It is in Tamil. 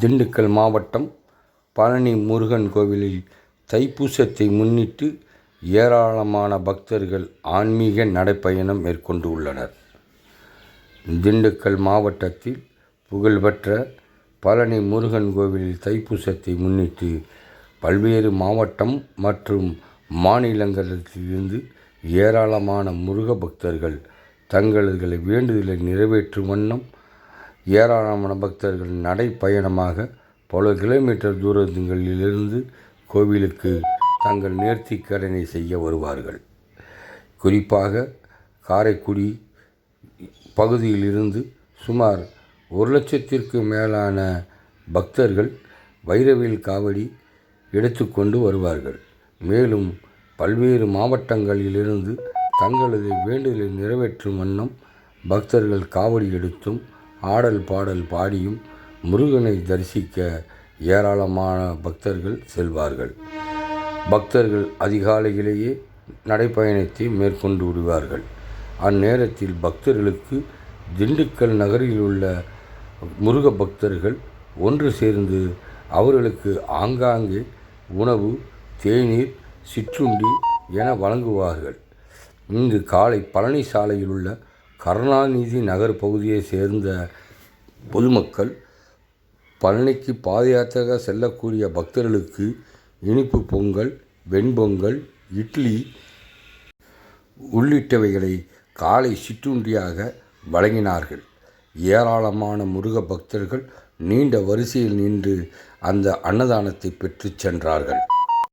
திண்டுக்கல் மாவட்டம் பழனி முருகன் கோவிலில் தைப்பூசத்தை முன்னிட்டு ஏராளமான பக்தர்கள் ஆன்மீக நடைப்பயணம் மேற்கொண்டுள்ளனர். திண்டுக்கல் மாவட்டத்தில் புகழ்பெற்ற பழனி முருகன் கோவிலில் தைப்பூசத்தை முன்னிட்டு பல்வேறு மாவட்டம் மற்றும் மாநிலங்களிலிருந்து ஏராளமான முருக பக்தர்கள் தங்களது வேண்டுதலை நிறைவேற்றும் வண்ணம் ஏராளமான பக்தர்கள் நடைப்பயணமாக பல கிலோமீட்டர் தூரங்களிலிருந்து கோவிலுக்கு தங்கள் நேர்த்திக்கடனை செய்ய வருவார்கள். குறிப்பாக காரைக்குடி பகுதியிலிருந்து சுமார் ஒரு லட்சத்திற்கு மேலான பக்தர்கள் வைரவேல் காவடி எடுத்துக்கொண்டு வருவார்கள். மேலும் பல்வேறு மாவட்டங்களிலிருந்து தங்களது வேண்டுதலை நிறைவேற்றும் வண்ணம் பக்தர்கள் காவடி எடுத்தும் ஆடல் பாடல் பாடியும் முருகனை தரிசிக்க ஏராளமான பக்தர்கள் செல்வார்கள். பக்தர்கள் அதிகாலையிலேயே நடைப்பயணத்தை மேற்கொண்டு விடுவார்கள். அந்நேரத்தில் பக்தர்களுக்கு திண்டுக்கல் நகரில் உள்ள முருக பக்தர்கள் ஒன்று சேர்ந்து அவர்களுக்கு ஆங்காங்கே உணவு தேநீர் சிற்றுண்டி என வழங்குவார்கள். இங்கு காலை பழனி சாலையில் உள்ள கருணாநிதி நகர் பகுதியைச் சேர்ந்த பொதுமக்கள் பழனிக்கு பாதயாத்திரையாக செல்லக்கூடிய பக்தர்களுக்கு இனிப்பு பொங்கல் வெண்பொங்கல் இட்லி உள்ளிட்டவைகளை காலை சிற்றுண்டியாக வழங்கினார்கள். ஏராளமான முருக பக்தர்கள் நீண்ட வரிசையில் நின்று அந்த அன்னதானத்தை பெற்றுச் சென்றார்கள்.